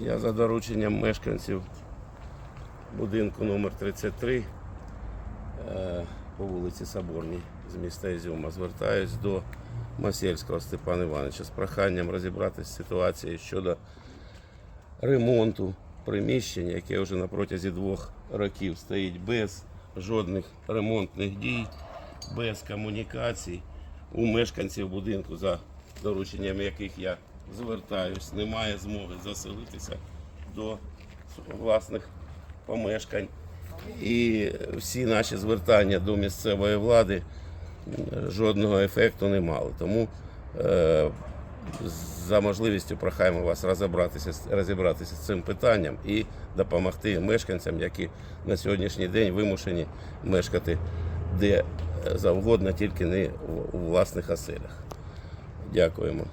Я за дорученням мешканців будинку номер 33 е, по вулиці Соборній з міста Ізюма звертаюсь до Масельського Степана Івановича з проханням розібратися з ситуацією щодо ремонту приміщення, яке вже на протязі двох років стоїть без жодних ремонтних дій, без комунікацій. У мешканців будинку, за дорученням яких я звертаюсь, немає змоги заселитися до власних помешкань. І всі наші звертання до місцевої влади жодного ефекту не мали. Тому е, за можливістю прохаємо вас розібратися, розібратися з цим питанням і допомогти мешканцям, які на сьогоднішній день вимушені мешкати де завгодно, тільки не у власних оселях. Дякуємо.